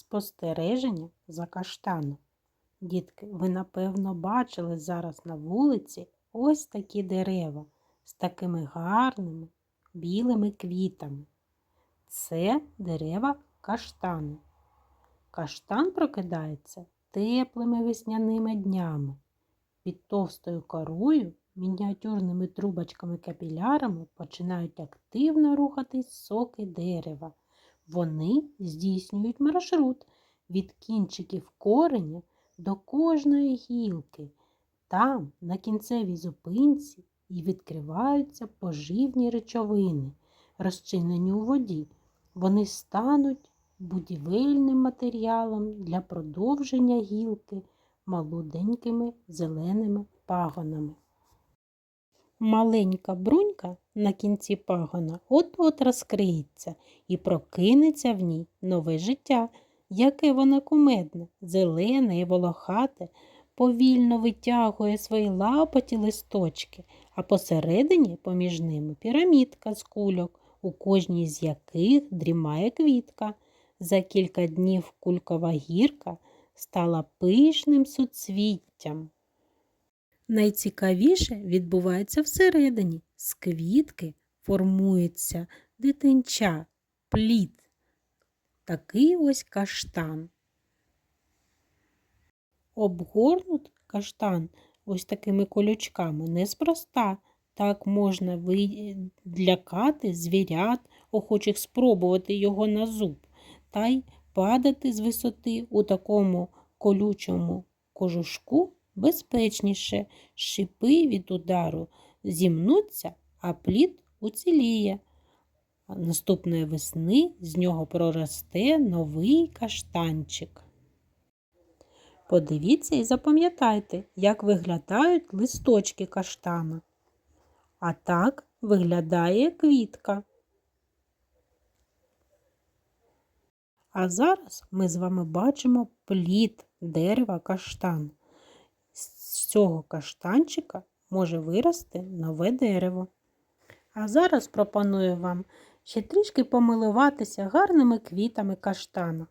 Спостереження за каштаном. Дітки, ви напевно бачили зараз на вулиці ось такі дерева з такими гарними білими квітами. Це дерева каштану. Каштан прокидається теплими весняними днями. Під товстою корою мініатюрними трубочками-капілярами починають активно рухатись соки дерева. Вони здійснюють маршрут від кінчиків кореня до кожної гілки. Там, на кінцевій зупинці, і відкриваються поживні речовини, розчинені у воді. Вони стануть будівельним матеріалом для продовження гілки молоденькими зеленими пагонами. Маленька брунька на кінці пагона от-от розкриється і прокинеться в ній нове життя, яке воно кумедне, зелене і волохате, повільно витягує свої лапоті листочки, а посередині поміж ними пірамідка з кульок, у кожній з яких дрімає квітка. За кілька днів кулькова гірка стала пишним суцвіттям. Найцікавіше відбувається всередині. З квітки формується дитинча, плід. Такий ось каштан. Обгорнут каштан ось такими колючками неспроста. Так можна відлякати звірят, охочих спробувати його на зуб, та й падати з висоти у такому колючому кожушку безпечніше, шипи від удару зімнуться, а плід уціліє. Наступної весни з нього проросте новий каштанчик. Подивіться і запам'ятайте, як виглядають листочки каштана. А так виглядає квітка. А зараз ми з вами бачимо плід дерева каштан. З цього каштанчика може вирости нове дерево. А зараз пропоную вам ще трішки помилуватися гарними квітами каштана.